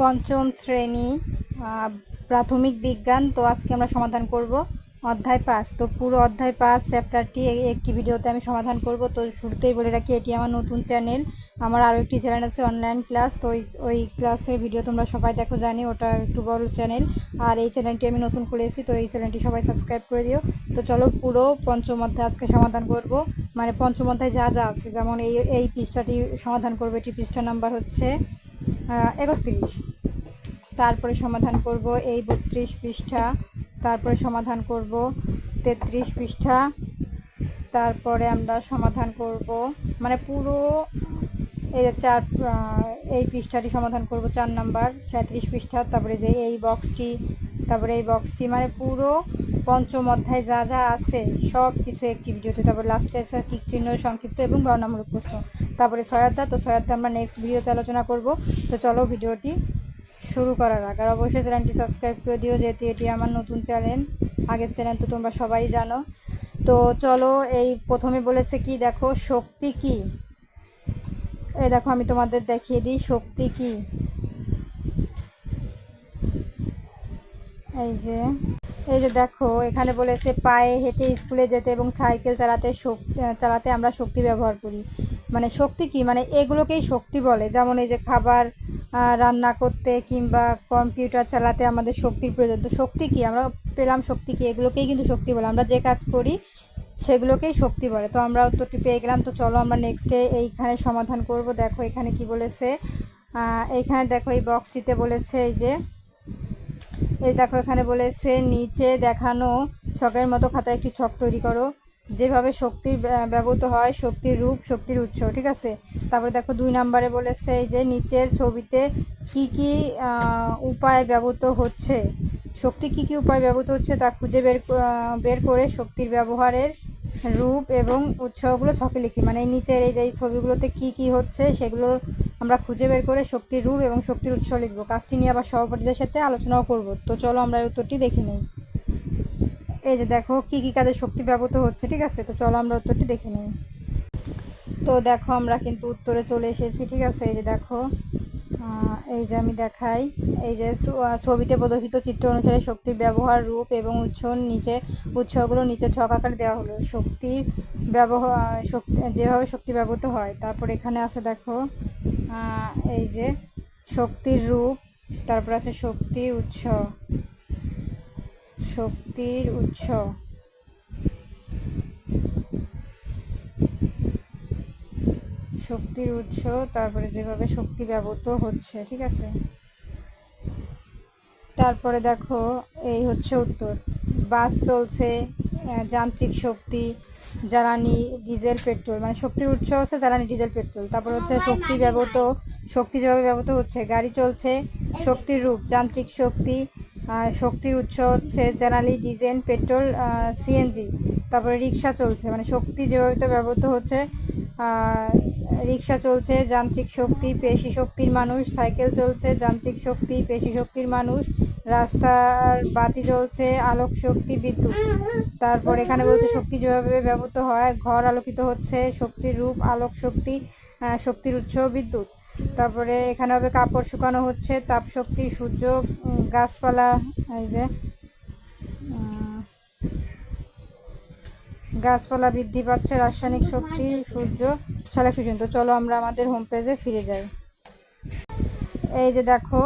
পঞ্চম শ্রেণি প্রাথমিক বিজ্ঞান। তো আজকে আমরা সমাধান করব অধ্যায় পাঁচ। তো পুরো অধ্যায় পাঁচ চ্যাপ্টারটি একটি ভিডিওতে আমি সমাধান করব। তো শুরুতেই বলে রাখি, এটি আমার নতুন চ্যানেল আমার আরও একটি চ্যানেল আছে অনলাইন ক্লাস তো ওই ওই ক্লাসের ভিডিও তোমরা সবাই দেখো, জানি ওটা একটু বড় চ্যানেল আর এই চ্যানেলটি আমি নতুন খুলেছি তো এই চ্যানেলটি সবাই সাবস্ক্রাইব করে দিও। তো চলো পুরো পঞ্চম অধ্যায় আজকে সমাধান করব। মানে পঞ্চম অধ্যায় যা যা আছে, যেমন এই এই পৃষ্ঠাটি সমাধান করবে, এটি পৃষ্ঠা নাম্বার হচ্ছে একত্রিশ। তারপরে সমাধান করব এই বত্রিশ পৃষ্ঠা। তারপরে সমাধান করব তেত্রিশ পৃষ্ঠা। তারপরে আমরা সমাধান করব মানে পুরো এই চার এই পৃষ্ঠাটি সমাধান করব চার নাম্বার, সাঁত্রিশ পৃষ্ঠা, তারপরে যে এই বক্সটি, তারপরে এই বক্সটি মানে পুরো পঞ্চম অধ্যায় যা যা আছে সব কিছু একটি ভিডিওতে, তারপরে লাস্টে আছে টিক চিহ্ন সংক্ষিপ্ত এবং বর্ণামূলক প্রশ্ন। তারপরে সহায়তা তো সহায়তা আমরা নেক্সট ভিডিওতে আলোচনা করব। তো চলো ভিডিওটি শুরু করার আগে, আর অবশ্যই চ্যানেলটি সাবস্ক্রাইব করে দিও, যেহেতু এটি আমার নতুন চ্যানেল আগের চ্যানেল তো তোমরা সবাই জানো। তো চলো, এই প্রথমে বলেছে কি, দেখো, শক্তি কি? এই দেখো, আমি তোমাদের দেখিয়ে দিই, শক্তি কি? এই যে এই যে দেখো, এখানে বলেছে পায়ে হেঁটে স্কুলে যেতে এবং সাইকেল চালাতে শক্তি, চালাতে আমরা শক্তি ব্যবহার করি। মানে শক্তি কি? মানে এগুলোকেই শক্তি বলে। যেমন এই যে খাবার রান্না করতে কিংবা কম্পিউটার চালাতে আমাদের শক্তির প্রয়োজন। তো শক্তি কি? আমরা পেলাম শক্তি কি? এগুলোকেই কিন্তু শক্তি বলে। আমরা যে কাজ করি, সেগুলোকেই শক্তি বলে। তো আমরা উত্তরটি পেয়ে গেলাম। তো চলো আমরা নেক্সটে এইখানে সমাধান করব। দেখো এখানে কি বলেছে? এইখানে দেখো এই বক্সটিতে বলেছে এই যে, এই দেখো এখানে বলেছে, নিচে দেখানো ছকের মতো খাতায় একটি ছক তৈরি করো। যেভাবে শক্তির ব্যা- ব্যবহৃত হয়, শক্তির রূপ, শক্তির উৎস, ঠিক আছে? তারপরে দেখো দুই নম্বরে বলেছে এই যে নিচের ছবিতে কি কি উপায় ব্যবহৃত হচ্ছে? শক্তি কি কি উপায় ব্যবহৃত হচ্ছে তা খুঁজে বের বের করে শক্তির ব্যবহারের রূপ এবং উৎসগুলো ছকে লিখি। মানে নিচের এই যে এই ছবিগুলোতে কি কি হচ্ছে সেগুলো আমরা খুঁজে বের করে শক্তির রূপ এবং শক্তির উৎস লিখব। কাজটি নিয়ে আবার সভাপতিদের সাথে আলোচনাও করব। তো চলো আমরা উত্তরটি দেখে নিই। এই যে দেখো কি কি কাজে শক্তি ব্যবহৃত হচ্ছে, ঠিক আছে? তো চলো আমরা উত্তরটি দেখে নিই। তো দেখো আমরা কিন্তু উত্তরে চলে এসেছি, ঠিক আছে? এই যে দেখো এই যে আমি দেখাই। এই যে ছবিতে প্রদর্শিত চিত্র অনুসারে শক্তির ব্যবহার রূপ এবং উৎস নিচে, উৎসগুলো নিচে ছক আকারে দেওয়া হলো। শক্তির ব্যবহার শক্তি, যেভাবে শক্তি ব্যবহৃত হয়। তারপর এখানে আছে দেখো এই যে শক্তির রূপ, তারপর আছে শক্তির উৎস। শক্তির উৎস। শক্তির উৎস তারপরে যেভাবে শক্তি ব্যবহৃত হচ্ছে ঠিক আছে? তারপরে দেখো এই হচ্ছে উত্তর। বাস চলছে যান্ত্রিক শক্তি জ্বালানি ডিজেল পেট্রোল। মানে শক্তির উৎস হচ্ছে জ্বালানি ডিজেল পেট্রোল। তারপর হচ্ছে শক্তি ব্যবহৃত শক্তি যেভাবে ব্যবহৃত হচ্ছে গাড়ি চলছে শক্তির রূপ যান্ত্রিক শক্তি শক্তির উৎস হচ্ছে জ্বালানি ডিজেল, পেট্রোল সিএনজি তারপরে রিক্সা চলছে। মানে শক্তি যেভাবে ব্যবহৃত হচ্ছে রিক্সা চলছে, যান্ত্রিক শক্তি, পেশি শক্তির মানুষ, সাইকেল চলছে, যান্ত্রিক শক্তি, পেশি শক্তির মানুষ, রাস্তার বাতি জ্বলছে, আলোক শক্তি, বিদ্যুৎ। তারপর এখানে বলছে শক্তি যেভাবে ব্যবহৃত হয়, ঘর আলোকিত হচ্ছে, শক্তির রূপ, আলোক শক্তি শক্তির উৎস, বিদ্যুৎ। তারপরে এখানে হবে কাপড় শুকানো হচ্ছে তাপ শক্তি সূর্য গাছপালা, এই যে গাছপালা বৃদ্ধি পাচ্ছে, রাসায়নিক শক্তি, সূর্য সালেক শোষণ তো চলো আমরা আমাদের হোম পেজে ফিরে যাই। এই যে দেখো,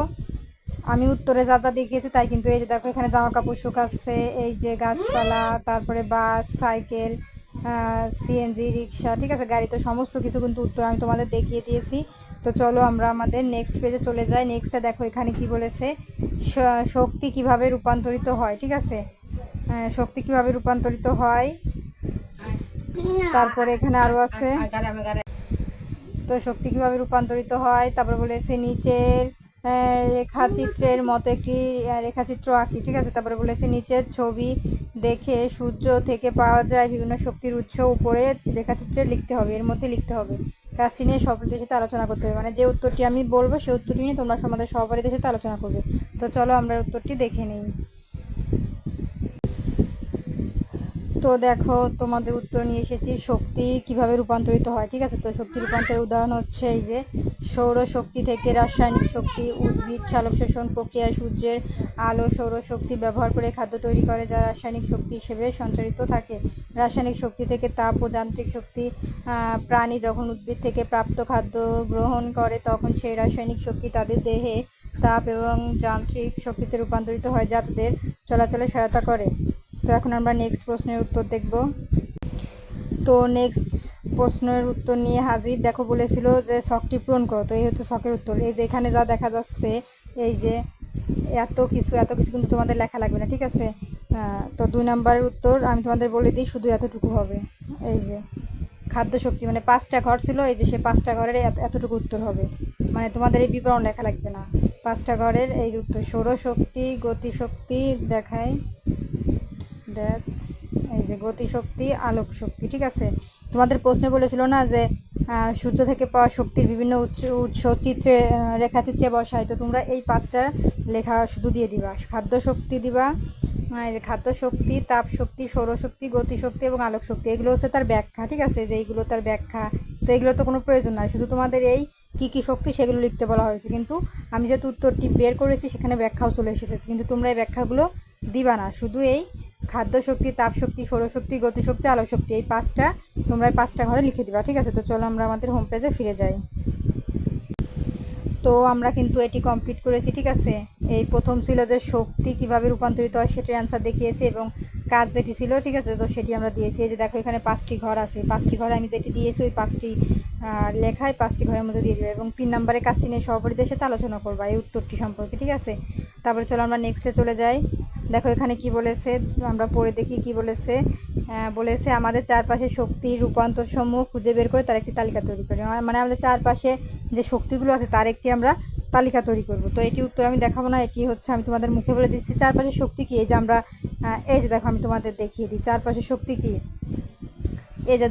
আমি উত্তরে যা যা দেখিয়েছি তাই কিন্তু এই যে দেখো, এখানে জামা কাপড় শুকাচ্ছে, এই যে গাছপালা, তারপরে বাস, সাইকেল সিএনজি রিক্সা, ঠিক আছে? গাড়ি তো সমস্ত কিছু কিন্তু উত্তর আমি তোমাদের দেখিয়ে দিয়েছি। তো চলো আমরা আমাদের নেক্সট পেজে চলে যাই। নেক্সটটা দেখো এখানে কি বলেছে শক্তি কীভাবে রূপান্তরিত হয়, ঠিক আছে? শক্তি কীভাবে রূপান্তরিত হয়? তারপরে এখানে আরও আছে। তো শক্তি কীভাবে রূপান্তরিত হয়? তারপরে বলেছে নিচের রেখাচিত্রের মতো একটি রেখাচিত্র আঁকি, ঠিক আছে? তারপরে বলেছে নিচের ছবি দেখে সূর্য থেকে পাওয়া যায় বিভিন্ন শক্তির উৎস উপরে রেখাচিত্রে লিখতে হবে, এর মধ্যে লিখতে হবে। কাজটি নিয়ে সভাপতিদের সাথে আলোচনা করতে হবে। মানে যে উত্তরটি আমি বলব, সেই উত্তরটি নিয়ে তোমরা সমাজের সবারিদের সাথে আলোচনা করবে। তো চলো আমরা উত্তরটি দেখে নিই। তো দেখো, তোমাদের উত্তর নিয়ে এসেছি, শক্তি কীভাবে রূপান্তরিত হয়, ঠিক আছে? তো শক্তি রূপান্তরের উদাহরণ হচ্ছে এই যে সৌরশক্তি থেকে রাসায়নিক শক্তি, উদ্ভিদ সালোক শোষণ প্রক্রিয়ায় সূর্যের আলো সৌরশক্তি ব্যবহার করে খাদ্য তৈরি করে, যা রাসায়নিক শক্তি হিসেবে সঞ্চারিত থাকে। রাসায়নিক শক্তি থেকে তাপ ও যান্ত্রিক শক্তি প্রাণী যখন উদ্ভিদ থেকে প্রাপ্ত খাদ্য গ্রহণ করে, তখন সেই রাসায়নিক শক্তি তাদের দেহে তাপ এবং যান্ত্রিক শক্তিতে রূপান্তরিত হয়, যা তাদের চলাচলে সহায়তা করে। তো এখন আমরা নেক্সট প্রশ্নের উত্তর দেখব। তো নেক্সট প্রশ্নের উত্তর নিয়ে হাজির, দেখো বলেছিল যে শখটি পূরণ করো, তো এই হচ্ছে শখের উত্তর। এই যে এখানে যা দেখা যাচ্ছে, এই যে এত কিছু এত কিছু কিন্তু তোমাদের লেখা লাগবে না, ঠিক আছে? তো দুই নাম্বারের উত্তর আমি তোমাদের বলে দিই, শুধু এতটুকু হবে। এই যে খাদ্য শক্তি মানে পাঁচটা ঘর ছিল, এই যে সে পাঁচটা ঘরের এত- এতটুকু উত্তর হবে। মানে তোমাদের এই বিবরণ লেখা লাগবে না। পাঁচটা ঘরের এই উত্তর, সৌরশক্তি, গতিশক্তি দেখায় দেখ এই যে গতিশক্তি আলোক শক্তি ঠিক আছে? তোমাদের প্রশ্নে বলেছিল না যে সূর্য থেকে পাওয়া শক্তির বিভিন্ন উৎস উৎস, চিত্রে রেখাচিত্রে বসায়। তো তোমরা এই পাঁচটা লেখা শুধু দিয়ে দিবা। খাদ্য শক্তি দিবা খাদ্য শক্তি, তাপ শক্তি সৌরশক্তি গতিশক্তি এবং আলোক শক্তি। এগুলো হচ্ছে তার ব্যাখ্যা, ঠিক আছে? যে এইগুলো তার ব্যাখ্যা। তো এগুলো তো কোনো প্রয়োজন নয় শুধু তোমাদের এই কী কী শক্তি সেগুলো লিখতে বলা হয়েছে। কিন্তু আমি যেহেতু উত্তরটি বের করেছি, সেখানে ব্যাখ্যাও চলে এসেছে। কিন্তু তোমরা এই ব্যাখ্যাগুলো দিবা না। শুধু এই খাদ্য শক্তি তাপ শক্তি সৌরশক্তি, গতিশক্তি আলোক শক্তি এই পাঁচটা তোমরা এই পাঁচটা ঘরে লিখে দিবা, ঠিক আছে? তো চলো আমরা আমাদের হোম পেজে ফিরে যাই। তো আমরা কিন্তু এটি কমপ্লিট করেছি, ঠিক আছে? এই প্রথম ছিল যে শক্তি কীভাবে রূপান্তরিত হয় সেটার অ্যান্সার দেখিয়েছি এবং কাজ যেটি ছিল, ঠিক আছে? তো সেটি আমরা দিয়েছি। এই যে দেখো, এখানে পাঁচটি ঘর আছে। পাঁচটি ঘরে আমি যেটি দিয়েছি, ওই পাঁচটি লেখায় পাঁচটি ঘরের মধ্যে দিয়ে দেবে এবং তিন নম্বরে কাজটি নিয়ে সহপাঠীদের সাথে আলোচনা করবা, এই উত্তরটি সম্পর্কে, ঠিক আছে? তারপরে চলো আমরা নেক্সটে চলে যাই। দেখো এখানে কি বলেছে, আমরা পড়ে দেখি কি বলেছে। বলেছে, আমাদের চারপাশে শক্তির রূপান্তর সমূহ খুঁজে বের করে তার একটি তালিকা তৈরি করি। মানে আমাদের চারপাশে যে শক্তিগুলো আছে তার একটি আমরা তালিকা তৈরি করব। তো এটি উত্তর আমি দেখাবো না, এটি হচ্ছে আমি তোমাদের মুখে বলে দিচ্ছি। চারপাশে শক্তি কী? এই যে আমরা এই যে দেখো আমি তোমাদের দেখিয়ে দিই। চারপাশে শক্তি কী? এই যে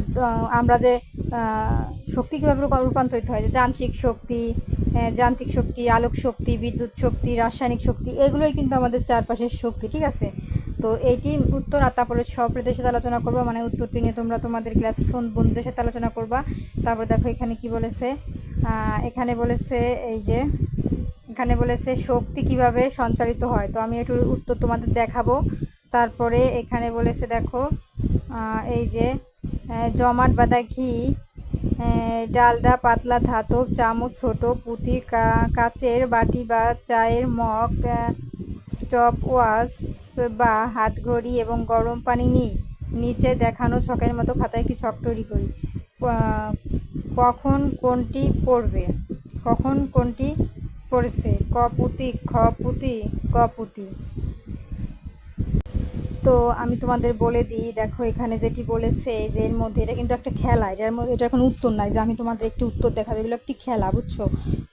আমরা যে শক্তি কীভাবে রূপান্তরিত হয়? যান্ত্রিক শক্তি যান্ত্রিক শক্তি, আলোক শক্তি, বিদ্যুৎ শক্তি, রাসায়নিক শক্তি, এগুলোই কিন্তু আমাদের চারপাশের শক্তি, ঠিক আছে? তো এইটি উত্তর আর তারপরে সপ্রীদের সাথে আলোচনা করব মানে উত্তরটি নিয়ে তোমরা তোমাদের ক্লাস ফোন বন্ধুদের সাথে আলোচনা করবা। তারপরে দেখো এখানে কি বলেছে? এখানে বলেছে এই যে, এখানে বলেছে শক্তি কীভাবে সঞ্চালিত হয়? তো আমি একটু উত্তর তোমাদের দেখাবো। তারপরে এখানে বলেছে দেখো এই যে জমাট বাঁধা ঘি ডালডা, পাতলা ধাতব, চামচ ছোট, পুঁতি কা- কাচের বাটি বা চায়ের মগ স্টপ ওয়াশ বা হাতঘড়ি এবং গরম পানি নিই। নিচে দেখানো ছকের মতো খাতায় একটি ছক তৈরি করি? কখন কোনটি পড়বে? কখন কোনটি পড়েছে? ক পুঁতি, খ পুঁতি ক পুঁতি। তো আমি তোমাদের বলে দিই, দেখো এখানে যেটি বলেছে যে এর মধ্যে এটা কিন্তু একটা খেলা, এটার মধ্যে এটা কোনো উত্তর নাই যে আমি তোমাদের একটি উত্তর দেখাবো। এগুলো একটি খেলা, বুঝছ?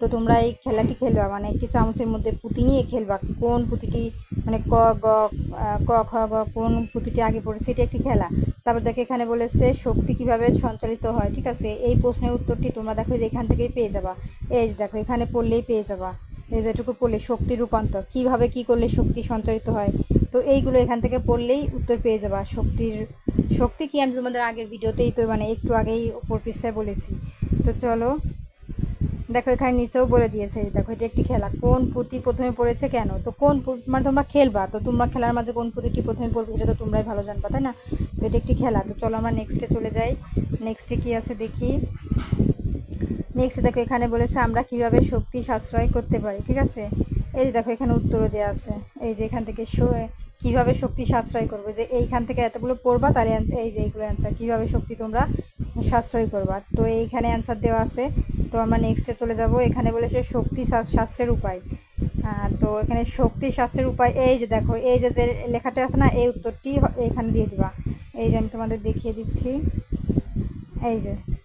তো তোমরা এই খেলাটি খেলবা মানে একটি চামচের মধ্যে পুঁতি নিয়ে খেলবা। কোন পুঁতিটি মানে ক, গ ক, খ, গ, কোন পুঁতিটি আগে পড়েছে এটি একটি খেলা। তারপর দেখো এখানে বলেছে শক্তি কীভাবে সঞ্চালিত হয়, ঠিক আছে? এই প্রশ্নের উত্তরটি তোমরা দেখো যে এখান থেকেই পেয়ে যাবা। এই দেখো, এখানে পড়লেই পেয়ে যাবা। যেটুকু পড়লে শক্তি রূপান্তর। কীভাবে কি করলে শক্তি সঞ্চারিত হয়? তো এইগুলো এখান থেকে পড়লেই উত্তর পেয়ে যাবা। শক্তির, শক্তি কি আমি তোমাদের আগের ভিডিওতেই তো মানে একটু আগেই ওপর পৃষ্ঠায় বলেছি। তো চলো, দেখো এখানে নিচেও বলে দিয়েছে দেখো, এটা একটি খেলা। কোন পুঁতি প্রথমে পড়েছে কেন? তো কোন মানে তোমরা খেলবা, তো তোমরা খেলার মাঝে কোন পুঁতিটি প্রথমে পড়বে সেটা তো তোমরাই ভালো জানবা, তাই না? তো এটা একটি খেলা। তো চলো আমরা নেক্সটে চলে যাই। নেক্সটে কি আছে দেখি? নেক্সট দেখো এখানে বলেছে আমরা কীভাবে শক্তি সাশ্রয় করতে পারি, ঠিক আছে? এই যে দেখো এখানে উত্তরও দেওয়া আছে। এই যে এখান থেকে কীভাবে শক্তি সাশ্রয় করবে? যে এইখান থেকে এতগুলো পড়বা, তার এই যে এইগুলো অ্যান্সার কীভাবে শক্তি তোমরা সাশ্রয় করবা? তো এইখানে অ্যান্সার দেওয়া আছে। তো আমরা নেক্সটে চলে যাব। এখানে বলেছে শক্তি শাস- শাস্ত্রের উপায়। তো এখানে শক্তি শাস্ত্রের উপায়, এই যে দেখো, এই যে যে লেখাটা আছে না, এই উত্তরটি এখানে দিয়ে দিবা। এই যে আমি তোমাদের দেখিয়ে দিচ্ছি। এই যে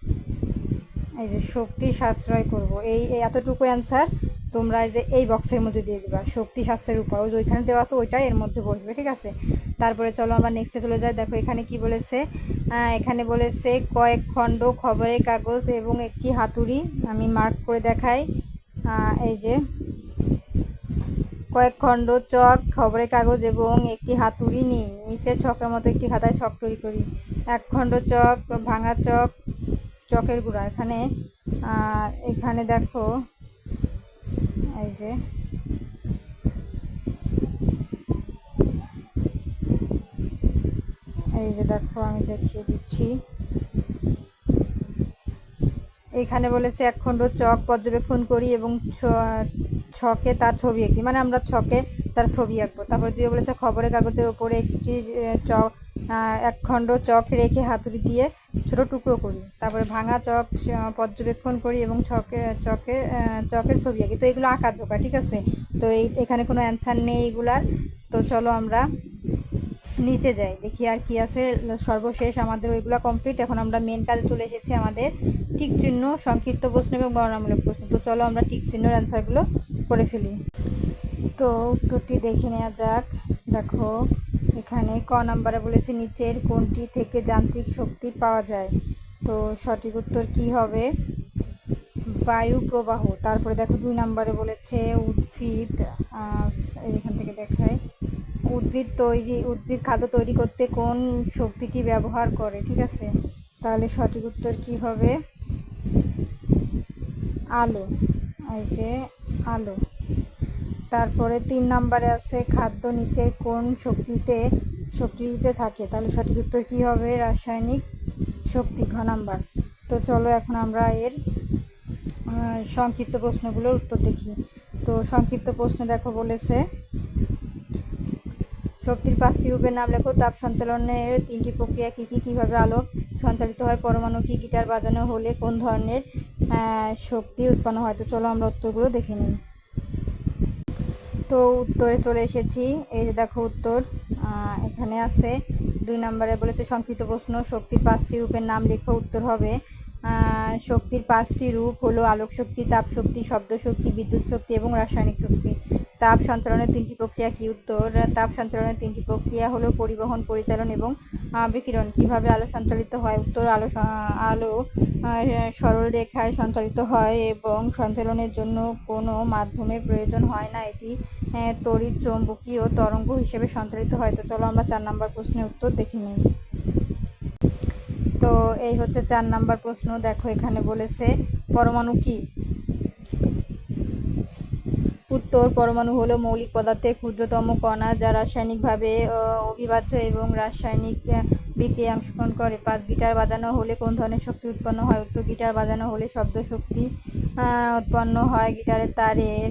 এই যে শক্তি সাশ্রয় করব। এই এতটুকু অ্যান্সার তোমরা এই যে এই বক্সের মধ্যে দিয়ে দিবা। শক্তি শাস্ত্রের উপর। ওই ওইখানে দেওয়া আছে, ওইটাই এর মধ্যে বসবে, ঠিক আছে? তারপরে চলো আমরা নেক্সটে চলে যাই। দেখো এখানে কি বলেছে? এখানে বলেছে কয়েক খণ্ড খবরের কাগজ এবং একটি হাতুড়ি। আমি মার্ক করে দেখাই। এই যে কয়েক খণ্ড চক খবরের কাগজ এবং একটি হাতুড়ি নিই। নিচে ছকের মতো একটি খাতায় ছক তৈরি করি। এক খণ্ড চক, ভাঙা চক চকের গুঁড়া। এখানে এখানে দেখো, এই যে এই যে দেখো, আমি দেখিয়ে দিচ্ছি। এখানে বলেছে এক খণ্ড চক পর্যবেক্ষণ করি এবং ছকে তার ছবি আঁকি। মানে আমরা ছকে তার ছবি আঁকবো। তারপরে দিয়ে বলেছে, খবরের কাগজের ওপরে একটি চক এক খণ্ড চক রেখে হাতুড়ি দিয়ে ছোট টুকরো করি। তারপরে ভাঙা চক পর্যবেক্ষণ করি এবং চকে চকে চকের ছবি আঁকি। তো এগুলো আঁকা ঝোঁকা, ঠিক আছে? তো এই, এখানে কোনো অ্যান্সার নেই এগুলার। তো চলো আমরা নিচে যাই, দেখি আর কি আছে। সর্বশেষ আমাদের ওইগুলো কমপ্লিট এখন আমরা মেন কাজে চলে এসেছি আমাদের ঠিক চিহ্ন, সংক্ষিপ্ত প্রশ্ন এবং বর্ণনামূলক প্রশ্ন। তো চলো আমরা ঠিক চিহ্নের অ্যান্সারগুলো করে ফেলি। তো উত্তরটি দেখে নেওয়া যাক। দেখো এখানে ক নাম্বারে বলেছে, নিচের কোনটি থেকে যান্ত্রিক শক্তি পাওয়া যায়? তো সঠিক উত্তর কি হবে? বায়ু প্রবাহ। তারপরে দেখো দুই নম্বরে বলেছে, উদ্ভিদ এখান থেকে দেখায়, উদ্ভিদ তৈরি, উদ্ভিদ খাদ্য তৈরি করতে কোন শক্তিটি ব্যবহার করে, ঠিক আছে? তাহলে সঠিক উত্তর কি হবে? আলো। এই যে আলো। তারপরে তিন নম্বরে আছে খাদ্য নিচের কোন শক্তিতে শক্তিতে থাকে। তাহলে সঠিক উত্তর কী হবে? রাসায়নিক শক্তি, ঘ নাম্বার। তো চলো এখন আমরা এর সংক্ষিপ্ত প্রশ্নগুলোর উত্তর দেখি। তো সংক্ষিপ্ত প্রশ্ন দেখো বলেছে, শক্তির পাঁচটি রূপের নাম লেখো। তাপ সঞ্চালনের তিনটি প্রক্রিয়া কী কী? কীভাবে আলো সঞ্চালিত হয়? পরমাণু কি? গিটার বাজানো হলে কোন ধরনের শক্তি উৎপন্ন হয়? তো চলো আমরা উত্তরগুলো দেখে নিই। তো উত্তরে চলে এসেছি। এই যে দেখো উত্তর এখানে আছে। দুই নম্বরে বলেছে, সংক্ষিপ্ত প্রশ্ন, শক্তির পাঁচটি রূপের নাম লেখো, উত্তর হবে শক্তির পাঁচটি রূপ হলো আলোক শক্তি তাপ শক্তি শব্দ শক্তি বিদ্যুৎ শক্তি এবং রাসায়নিক শক্তি। তাপ সঞ্চালনের তিনটি প্রক্রিয়া কি? উত্তর, তাপ সঞ্চালনের তিনটি প্রক্রিয়া হলো পরিবহন, পরিচালন এবং বিকিরণ। কীভাবে আলো সঞ্চালিত হয়? উত্তর, আলো আলো সরল রেখায় সঞ্চালিত হয় এবং সঞ্চালনের জন্য কোনো মাধ্যমের প্রয়োজন হয় না। এটি তড়িৎ চৌম্বকীয় তরঙ্গ হিসেবে সঞ্চালিত হয়। তো চলো আমরা চার নাম্বার প্রশ্নের উত্তর দেখে নিই। তো এই হচ্ছে চার নাম্বার প্রশ্ন। দেখো এখানে বলেছে পরমাণু কি? উত্তর পরমাণু হলো মৌলিক পদার্থের ক্ষুদ্রতম কণা যা রাসায়নিকভাবে অবিভাজ্য এবং রাসায়নিক আহ, বিক্রিয়ায় অংশগ্রহণ করে। পাঁচ গিটার বাজানো হলে কোন ধরনের শক্তি উৎপন্ন হয়? উত্তর গিটার বাজানো হলে শব্দ শক্তি উৎপন্ন হয় গিটারের তারের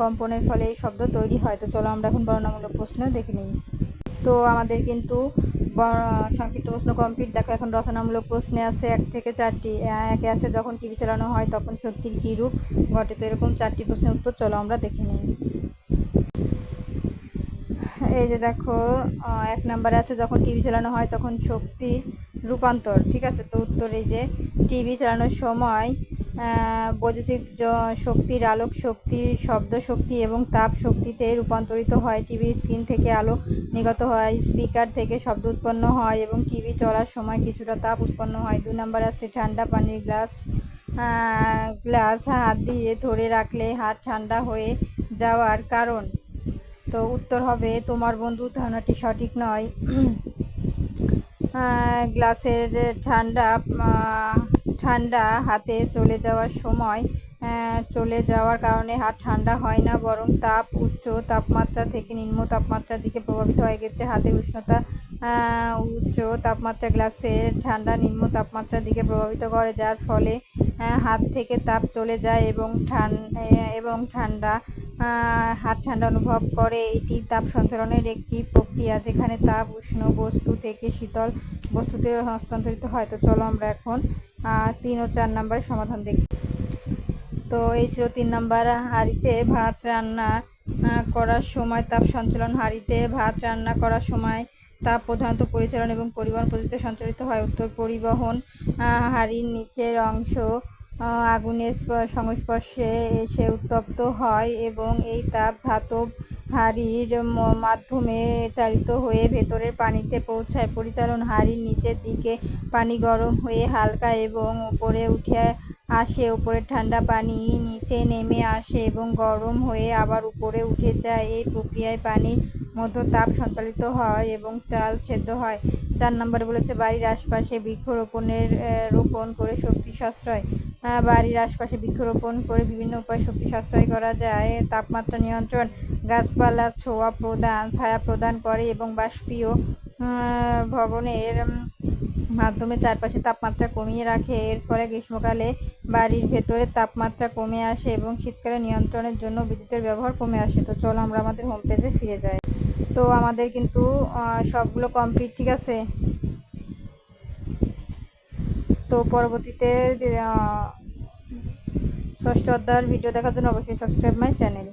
কম্পনের ফলে এই শব্দ তৈরি হয়। তো চলো আমরা এখন বর্ণনামূলক প্রশ্ন দেখে নিই। তো আমাদের কিন্তু সংক্ষিপ্ত প্রশ্ন কমপ্লিট দেখো, এখন রচনামূলক প্রশ্নে আছে এক থেকে চারটি। একে আছে যখন টিভি চালানো হয় তখন শক্তির কী রূপ? ঘটে তো এরকম চারটি প্রশ্নের উত্তর। চলো আমরা দেখে নিই। এই যে দেখো এক নম্বরে আছে যখন টিভি চালানো হয় তখন শক্তির রূপান্তর। ঠিক আছে? তো উত্তর এই যে টিভি চালানোর সময় বৈদ্যুতিক শক্তির আলোক শক্তি, শব্দ শক্তি এবং তাপ শক্তিতে রূপান্তরিত হয়। টিভি স্ক্রিন থেকে আলো নিগত হয়, স্পিকার থেকে শব্দ উৎপন্ন হয় এবং টিভি চলার সময় কিছুটা তাপ উৎপন্ন হয়। দু নম্বর আছে ঠান্ডা পানির গ্লাস। গ্লাস হাত দিয়ে ধরে রাখলে হাত ঠান্ডা হয়ে যাওয়ার কারণ। তো উত্তর হবে, তোমার বন্ধু ধারণাটি সঠিক নয়। গ্লাসের ঠান্ডা ঠান্ডা হাতে চলে যাওয়ার সময় চলে যাওয়ার কারণে হাত ঠান্ডা হয় না, বরং তাপ, উচ্চ তাপমাত্রা থেকে নিম্ন তাপমাত্রার দিকে প্রভাবিত হয়ে গেছে। হাতের উষ্ণতা উচ্চ তাপমাত্রা গ্লাসের ঠান্ডা নিম্ন তাপমাত্রার দিকে প্রভাবিত করে, যার ফলে হাত থেকে তাপ চলে যায় এবং ঠান এবং ঠান্ডা হাত ঠান্ডা অনুভব করে। এটি তাপ সঞ্চালনের একটি প্রক্রিয়া যেখানে তাপ উষ্ণ বস্তু থেকে শীতল বস্তুতে হস্তান্তরিত হয়। তো চলো আমরা এখন তিন ও চার নাম্বারের সমাধান দেখি। তো এই ছিল তিন নাম্বার হাঁড়িতে ভাত রান্না করার সময় তাপ সঞ্চালন। হাঁড়িতে ভাত রান্না করার সময় তাপ প্রধানত পরিচালন এবং পরিবহন প্রযুক্তি সঞ্চালিত হয়। উত্তর পরিবহন হাঁড়ির নিচের অংশ আগুনের সংস্পর্শে এসে উত্তপ্ত হয় এবং এই তাপ ধাতব হাঁড়ির মাধ্যমে চালিত হয়ে ভেতরের পানিতে পৌঁছায়। পরিচালন হাঁড়ির নিচের দিকে পানি গরম হয়ে হালকা এবং উপরে উঠে আসে। উপরে ঠান্ডা পানি নিচে নেমে আসে এবং গরম হয়ে আবার উপরে উঠে যায়। এই প্রক্রিয়ায় পানির মধ্য তাপ সঞ্চালিত হয় এবং চাল সেদ্ধ হয়। চার নম্বরে বলেছে, বাড়ির আশপাশে বৃক্ষরোপণের রোপণ করে শক্তি সাশ্রয়। বাড়ির আশপাশে বৃক্ষরোপণ করে বিভিন্ন উপায়ে শক্তি সাশ্রয় করা যায়। তাপমাত্রা নিয়ন্ত্রণ, গাছপালা ছোঁয়া প্রদান, ছায়া প্রদান করে এবং বাষ্পীয় ভবনের মাধ্যমে চারপাশে তাপমাত্রা কমিয়ে রাখে। এর ফলে গ্রীষ্মকালে বাড়ির ভেতরে তাপমাত্রা কমে আসে এবং শীতকালে নিয়ন্ত্রণের জন্য বিদ্যুতের ব্যবহার কমে আসে। তো চলো আমরা আমাদের হোম পেজে ফিরে যাই। তো আমাদের কিন্তু সবগুলো কমপ্লিট ঠিক আছে? তো পরবর্তীতে ষষ্ঠ অধ্যায়ের ভিডিও দেখার জন্য অবশ্যই সাবস্ক্রাইব মাই চ্যানেল